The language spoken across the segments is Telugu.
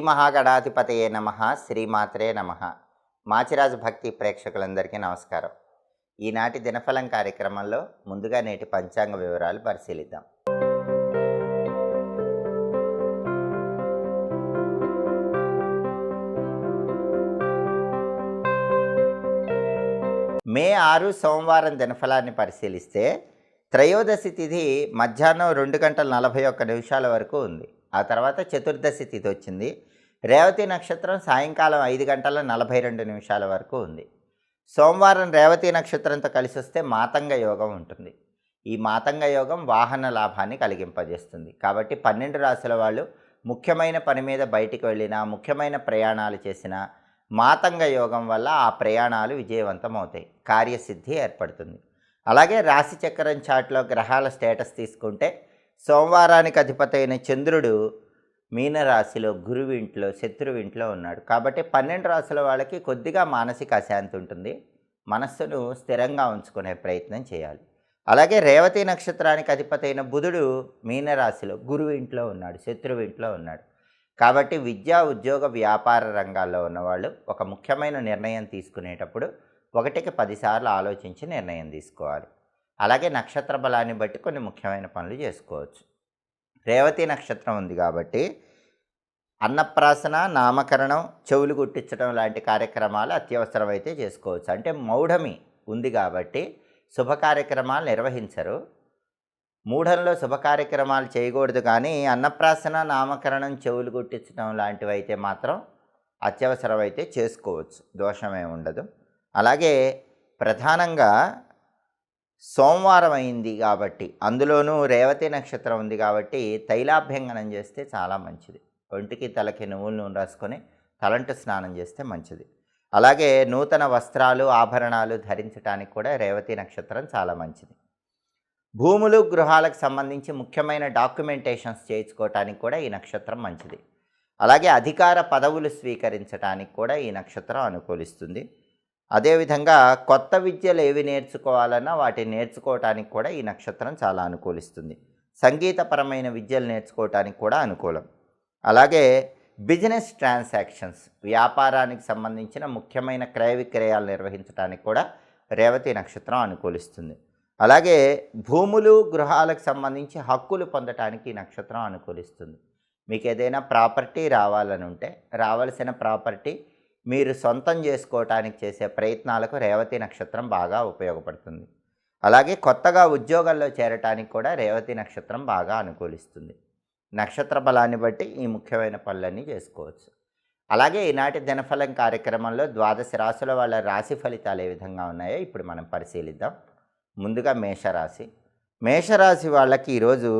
మహాగణాధిపతయే నమ శ్రీమాత్రే నమ. మాచిరాజు భక్తి ప్రేక్షకులందరికీ నమస్కారం. ఈనాటి దినఫలం కార్యక్రమంలో ముందుగా నేటి పంచాంగ వివరాలు పరిశీలిద్దాం. మే ఆరు సోమవారం దినఫలాన్ని పరిశీలిస్తే త్రయోదశి తిథి మధ్యాహ్నం రెండు గంటల నలభై ఒక్క నిమిషాల వరకు ఉంది. ఆ తర్వాత చతుర్దశి తిథి వచ్చింది. రేవతి నక్షత్రం సాయంకాలం ఐదు గంటల నలభై రెండు నిమిషాల వరకు ఉంది. సోమవారం రేవతి నక్షత్రంతో కలిసి వస్తే మాతంగ యోగం ఉంటుంది. ఈ మాతంగ యోగం వాహన లాభాన్ని కలిగింపజేస్తుంది. కాబట్టి పన్నెండు రాశుల వాళ్ళు ముఖ్యమైన పని మీద బయటికి వెళ్ళినా ముఖ్యమైన ప్రయాణాలు చేసినా మాతంగ యోగం వల్ల ఆ ప్రయాణాలు విజయవంతం అవుతాయి కార్యసిద్ధి ఏర్పడుతుంది. అలాగే రాశి చక్రం చాట్లో గ్రహాల స్టేటస్ తీసుకుంటే సోమవారానికి అధిపతైన చంద్రుడు మీనరాశిలో గురువు ఇంట్లో శత్రువు ఇంట్లో ఉన్నాడు. కాబట్టి పన్నెండు రాశుల వాళ్ళకి కొద్దిగా మానసిక అశాంతి ఉంటుంది. మనస్సును స్థిరంగా ఉంచుకునే ప్రయత్నం చేయాలి. అలాగే రేవతి నక్షత్రానికి అధిపతైన బుధుడు మీనరాశిలో గురువు ఇంట్లో ఉన్నాడు శత్రువు ఇంట్లో ఉన్నాడు. కాబట్టి విద్యా ఉద్యోగ వ్యాపార రంగాల్లో ఉన్నవాళ్ళు ఒక ముఖ్యమైన నిర్ణయం తీసుకునేటప్పుడు ఒకటికి పదిసార్లు ఆలోచించి నిర్ణయం తీసుకోవాలి. అలాగే నక్షత్ర బలాన్ని బట్టి కొన్ని ముఖ్యమైన పనులు చేసుకోవచ్చు. రేవతి నక్షత్రం ఉంది కాబట్టి అన్నప్రాసన నామకరణం చెవులు గుట్టించడం లాంటి కార్యక్రమాలు అత్యవసరమైతే చేసుకోవచ్చు. అంటే మౌఢమి ఉంది కాబట్టి శుభ కార్యక్రమాలు నిర్వహించరు. మూఢంలో శుభ కార్యక్రమాలు చేయకూడదు కానీ అన్నప్రాసన నామకరణం చెవులు గుట్టించడం లాంటివి అయితే మాత్రం అత్యవసరమైతే చేసుకోవచ్చు. దోషమే ఉండదు. అలాగే ప్రధానంగా సోమవారం అయింది కాబట్టి అందులోనూ రేవతి నక్షత్రం ఉంది కాబట్టి తైలాభ్యంగనం చేస్తే చాలా మంచిది. ఒంటికి తలకి నువ్వుల నూనె రాసుకొని తలంటు స్నానం చేస్తే మంచిది. అలాగే నూతన వస్త్రాలు ఆభరణాలు ధరించడానికి కూడా రేవతి నక్షత్రం చాలా మంచిది. భూములు గృహాలకు సంబంధించి ముఖ్యమైన డాక్యుమెంటేషన్స్ చేయించుకోవటానికి కూడా ఈ నక్షత్రం మంచిది. అలాగే అధికార పదవులు స్వీకరించడానికి కూడా ఈ నక్షత్రం అనుకూలిస్తుంది. అదేవిధంగా కొత్త విద్యలు ఏవి నేర్చుకోవాలన్నా వాటిని నేర్చుకోవటానికి కూడా ఈ నక్షత్రం చాలా అనుకూలిస్తుంది. సంగీతపరమైన విద్యలు నేర్చుకోవటానికి కూడా అనుకూలం. అలాగే బిజినెస్ ట్రాన్సాక్షన్స్ వ్యాపారానికి సంబంధించిన ముఖ్యమైన క్రయ విక్రయాలు నిర్వహించడానికి కూడా రేవతి నక్షత్రం అనుకూలిస్తుంది. అలాగే భూములు గృహాలకు సంబంధించి హక్కులు పొందటానికి ఈ నక్షత్రం అనుకూలిస్తుంది. మీకు ఏదైనా ప్రాపర్టీ రావాలని ఉంటే రావాల్సిన ప్రాపర్టీ మీరు సొంతం చేసుకోవటానికి చేసే ప్రయత్నాలకు రేవతి నక్షత్రం బాగా ఉపయోగపడుతుంది. అలాగే కొత్తగా ఉద్యోగాల్లో చేరటానికి కూడా రేవతి నక్షత్రం బాగా అనుకూలిస్తుంది. నక్షత్ర బలాన్ని బట్టి ఈ ముఖ్యమైన పనులన్నీ చేసుకోవచ్చు. అలాగే ఈనాటి దినఫలం కార్యక్రమంలో ద్వాదశ రాశుల వాళ్ళ రాశి ఫలితాలు ఏ విధంగా ఉన్నాయో ఇప్పుడు మనం పరిశీలిద్దాం. ముందుగా మేషరాశి. మేషరాశి వాళ్ళకి ఈరోజు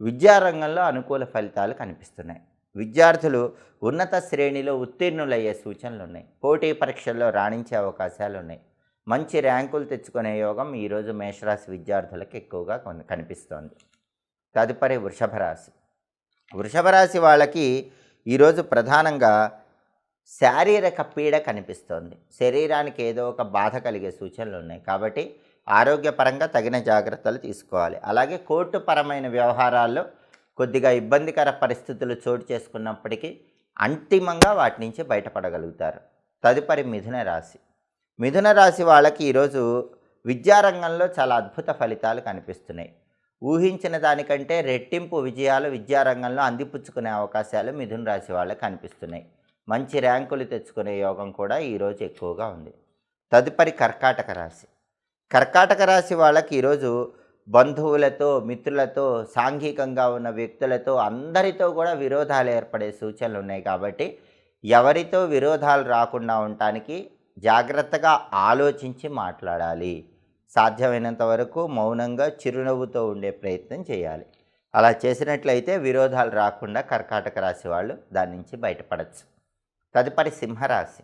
విద్యారంగంలో అనుకూల ఫలితాలు కనిపిస్తున్నాయి. విద్యార్థులు ఉన్నత శ్రేణిలో ఉత్తీర్ణులయ్యే సూచనలు ఉన్నాయి పోటీ పరీక్షల్లో రాణించే అవకాశాలు ఉన్నాయి మంచి ర్యాంకులు తెచ్చుకునే యోగం ఈరోజు మేషరాశి విద్యార్థులకు ఎక్కువగా కొన్- కనిపిస్తోంది. తదుపరి వృషభ రాశి. వృషభ రాశి వాళ్ళకి ఈరోజు ప్రధానంగా శారీరక పీడ కనిపిస్తోంది. శరీరానికి ఏదో ఒక బాధ కలిగే సూచనలు ఉన్నాయి కాబట్టి ఆరోగ్యపరంగా తగిన జాగ్రత్తలు తీసుకోవాలి. అలాగే కోర్టుపరమైన వ్యవహారాల్లో కొద్దిగా ఇబ్బందికర పరిస్థితులు చోటు చేసుకున్నప్పటికీ అంతిమంగా వాటి నుంచి బయటపడగలుగుతారు. తదుపరి మిథున రాశి. మిథున రాశి వాళ్ళకి ఈరోజు విద్యారంగంలో చాలా అద్భుత ఫలితాలు కనిపిస్తున్నాయి. ఊహించిన దానికంటే రెట్టింపు విజయాలు విద్యారంగంలో అందిపుచ్చుకునే అవకాశాలు మిథున రాశి వాళ్ళకి కనిపిస్తున్నాయి. మంచి ర్యాంకులు తెచ్చుకునే యోగం కూడా ఈరోజు ఎక్కువగా ఉంది. తదుపరి కర్కాటక రాశి. కర్కాటక రాశి వాళ్ళకి ఈరోజు బంధువులతో మిత్రులతో సాంఘికంగా ఉన్న వ్యక్తులతో అందరితో కూడా విరోధాలు ఏర్పడే సూచనలు ఉన్నాయి కాబట్టి ఎవరితో విరోధాలు రాకుండా ఉండటానికి జాగ్రత్తగా ఆలోచించి మాట్లాడాలి. సాధ్యమైనంత వరకు మౌనంగా చిరునవ్వుతో ఉండే ప్రయత్నం చేయాలి. అలా చేసినట్లయితే విరోధాలు రాకుండా కర్కాటక రాశి వాళ్ళు దాని నుంచి బయటపడచ్చు. తదుపరి సింహరాశి.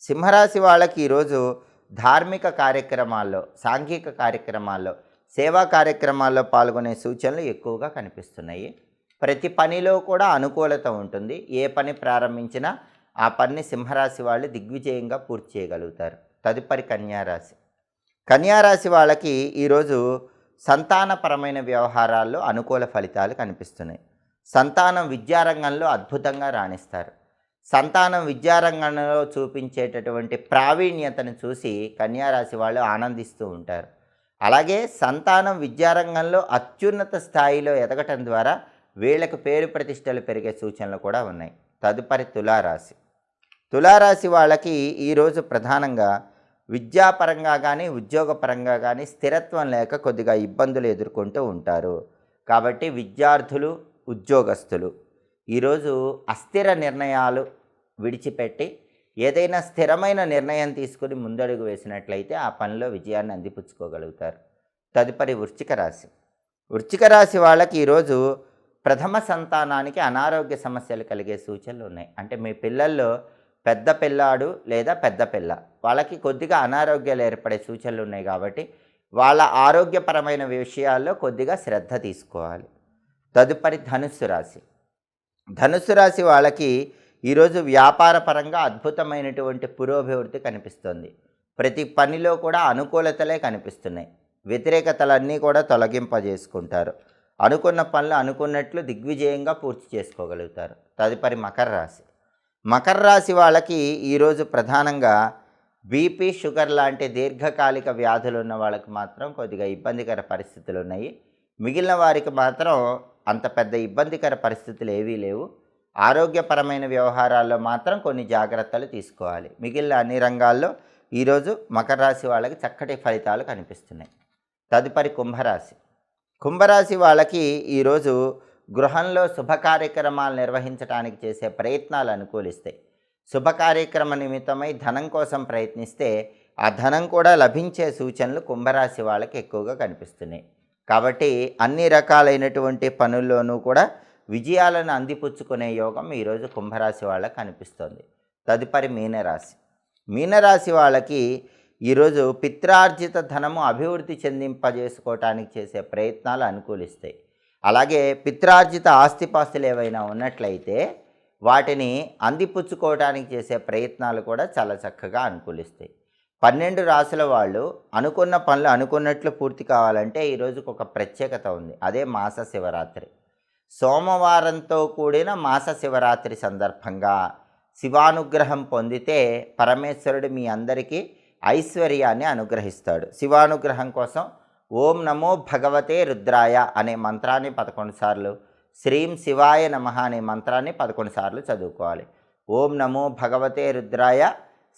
సింహరాశి వాళ్ళకి ఈరోజు ధార్మిక కార్యక్రమాల్లో సాంఘిక కార్యక్రమాల్లో సేవా కార్యక్రమాల్లో పాల్గొనే సూచనలు ఎక్కువగా కనిపిస్తున్నాయి. ప్రతి పనిలో కూడా అనుకూలత ఉంటుంది. ఏ పని ప్రారంభించినా ఆ పనిని సింహరాశి వాళ్ళు దిగ్విజయంగా పూర్తి చేయగలుగుతారు. తదుపరి కన్యారాశి. కన్యారాశి వాళ్ళకి ఈరోజు సంతానపరమైన వ్యవహారాల్లో అనుకూల ఫలితాలు కనిపిస్తున్నాయి. సంతానం విద్యారంగంలో అద్భుతంగా రాణిస్తారు. సంతానం విద్యారంగంలో చూపించేటటువంటి ప్రావీణ్యతను చూసి కన్యారాశి వాళ్ళు ఆనందిస్తూ ఉంటారు. అలాగే సంతానం విద్యారంగంలో అత్యున్నత స్థాయిలో ఎదగటం ద్వారా వీళ్ళకు పేరు ప్రతిష్టలు పెరిగే సూచనలు కూడా ఉన్నాయి. తదుపరి తులారాశి. తులారాశి వాళ్ళకి ఈరోజు ప్రధానంగా విద్యాపరంగా కానీ ఉద్యోగపరంగా కానీ స్థిరత్వం లేక కొద్దిగా ఇబ్బందులు ఎదుర్కొంటూ ఉంటారు. కాబట్టి విద్యార్థులు ఉద్యోగస్తులు ఈరోజు అస్థిర నిర్ణయాలు విడిచిపెట్టి ఏదైనా స్థిరమైన నిర్ణయం తీసుకుని ముందడుగు వేసినట్లయితే ఆ పనిలో విజయాన్ని అందిపుచ్చుకోగలుగుతారు. తదుపరి వృశ్చిక రాశి. వృశ్చిక రాశి వాళ్ళకి ఈరోజు ప్రథమ సంతానానికి అనారోగ్య సమస్యలు కలిగే సూచనలు ఉన్నాయి. అంటే మీ పిల్లల్లో పెద్ద పిల్లాడు లేదా పెద్ద పిల్ల వాళ్ళకి కొద్దిగా అనారోగ్యాలు ఏర్పడే సూచనలు ఉన్నాయి కాబట్టి వాళ్ళ ఆరోగ్యపరమైన విషయాల్లో కొద్దిగా శ్రద్ధ తీసుకోవాలి. తదుపరి ధనుస్సు రాశి. ధనుస్సు రాశి వాళ్ళకి ఈరోజు వ్యాపార పరంగా అద్భుతమైనటువంటి పురోభివృద్ధి కనిపిస్తుంది. ప్రతి పనిలో కూడా అనుకూలతలే కనిపిస్తున్నాయి. వ్యతిరేకతలన్నీ కూడా తొలగింపజేసుకుంటారు. అనుకున్న పనులు అనుకున్నట్లు దిగ్విజయంగా పూర్తి చేసుకోగలుగుతారు. తదుపరి మకర రాశి. మకర రాశి వాళ్ళకి ఈరోజు ప్రధానంగా బీపీ షుగర్ లాంటి దీర్ఘకాలిక వ్యాధులు ఉన్న వాళ్ళకి మాత్రం కొద్దిగా ఇబ్బందికర పరిస్థితులు ఉన్నాయి. మిగిలిన వారికి మాత్రం అంత పెద్ద ఇబ్బందికర పరిస్థితులు ఏవీ లేవు. ఆరోగ్యపరమైన వ్యవహారాల్లో మాత్రం కొన్ని జాగ్రత్తలు తీసుకోవాలి. మిగిలిన అన్ని రంగాల్లో ఈరోజు మకర రాశి వాళ్ళకి చక్కటి ఫలితాలు కనిపిస్తున్నాయి. తదుపరి కుంభరాశి. కుంభరాశి వాళ్ళకి ఈరోజు గృహంలో శుభ కార్యక్రమాలు నిర్వహించడానికి చేసే ప్రయత్నాలు అనుకూలిస్తాయి. శుభ కార్యక్రమ నిమిత్తమై ధనం కోసం ప్రయత్నిస్తే ఆ ధనం కూడా లభించే సూచనలు కుంభరాశి వాళ్ళకి ఎక్కువగా కనిపిస్తున్నాయి. కాబట్టి అన్ని రకాలైనటువంటి పనుల్లోనూ కూడా విజయాలను అందిపుచ్చుకునే యోగం ఈరోజు కుంభరాశి వాళ్ళకి కనిపిస్తుంది తదుపరి మీనరాశి. మీనరాశి వాళ్ళకి ఈరోజు పిత్రార్జిత ధనము అభివృద్ధి చెందింపజేసుకోవటానికి చేసే ప్రయత్నాలు అనుకూలిస్తాయి. అలాగే పిత్రార్జిత ఆస్తిపాస్తులు ఏవైనా ఉన్నట్లయితే వాటిని అందిపుచ్చుకోవడానికి చేసే ప్రయత్నాలు కూడా చాలా చక్కగా అనుకూలిస్తాయి. పన్నెండు రాసుల వాళ్ళు అనుకున్న పనులు అనుకున్నట్లు పూర్తి కావాలంటే ఈరోజుకు ఒక ప్రత్యేకత ఉంది. అదే మాస శివరాత్రి. సోమవారంతో కూడిన మాస శివరాత్రి సందర్భంగా శివానుగ్రహం పొందితే పరమేశ్వరుడు మీ అందరికీ ఐశ్వర్యాన్ని అనుగ్రహిస్తాడు. శివానుగ్రహం కోసం ఓం నమో భగవతే రుద్రాయ అనే మంత్రాన్ని పదకొండు సార్లు శ్రీం శివాయ నమ అనే మంత్రాన్ని పదకొండు సార్లు చదువుకోవాలి. ఓం నమో భగవతే రుద్రాయ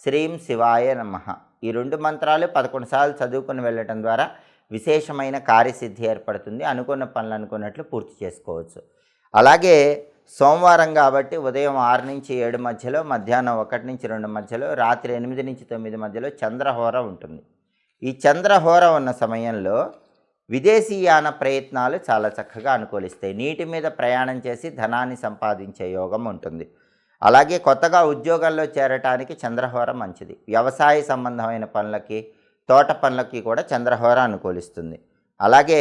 శ్రీం శివాయ నమ. ఈ రెండు మంత్రాలు పదకొండు సార్లు చదువుకుని వెళ్ళటం ద్వారా విశేషమైన కార్యసిద్ధి ఏర్పడుతుంది. అనుకున్న పనులు అనుకున్నట్లు పూర్తి చేసుకోవచ్చు. అలాగే సోమవారం కాబట్టి ఉదయం ఆరు నుంచి ఏడు మధ్యలో మధ్యాహ్నం ఒకటి నుంచి రెండు మధ్యలో రాత్రి ఎనిమిది నుంచి తొమ్మిది మధ్యలో చంద్రహోర ఉంటుంది. ఈ చంద్రహోర ఉన్న సమయంలో విదేశీయాన ప్రయత్నాలు చాలా చక్కగా అనుకూలిస్తాయి. నీటి మీద ప్రయాణం చేసి ధనాన్ని సంపాదించే యోగం ఉంటుంది. అలాగే కొత్తగా ఉద్యోగాల్లో చేరటానికి చంద్రహోర మంచిది. వ్యవసాయ సంబంధమైన పనులకి తోట పనులకి కూడా చంద్రహోర అనుకూలిస్తుంది అలాగే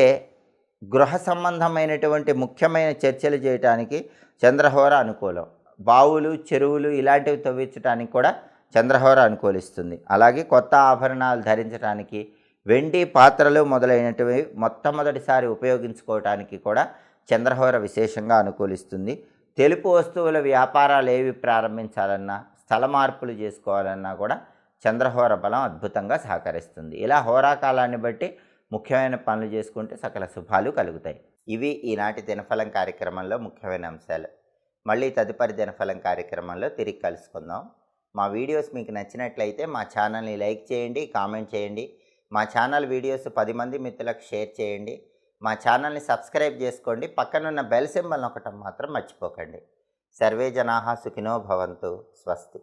గృహ సంబంధమైనటువంటి ముఖ్యమైన చర్చలు చేయటానికి చంద్రహోర అనుకూలం. బావులు చెరువులు ఇలాంటివి తవ్వించడానికి కూడా చంద్రహోర అనుకూలిస్తుంది. అలాగే కొత్త ఆభరణాలు ధరించడానికి వెండి పాత్రలు మొదలైనటివి మొట్టమొదటిసారి ఉపయోగించుకోవటానికి కూడా చంద్రహోర విశేషంగా అనుకూలిస్తుంది. తెలుపు వస్తువుల వ్యాపారాలు ఏవి ప్రారంభించాలన్నా స్థల మార్పులు చేసుకోవాలన్నా కూడా చంద్రహోర బలం అద్భుతంగా సహకరిస్తుంది. ఇలా హోరాకాలాన్ని బట్టి ముఖ్యమైన పనులు చేసుకుంటే సకల శుభాలు కలుగుతాయి. ఇవి ఈనాటి దినఫలం కార్యక్రమంలో ముఖ్యమైన అంశాలు. మళ్ళీ తదుపరి దినఫలం కార్యక్రమంలో తిరిగి కలుసుకుందాం. మా వీడియోస్ మీకు నచ్చినట్లయితే మా ఛానల్ని లైక్ చేయండి కామెంట్ చేయండి. మా ఛానల్ వీడియోస్ పది మంది మిత్రులకు షేర్ చేయండి. మా ఛానల్ని సబ్స్క్రైబ్ చేసుకోండి. పక్కనున్న బెల్ సింబల్ ఒకటం మాత్రం మర్చిపోకండి. సర్వే జనాహ సుఖినో భవంతు. స్వస్తి.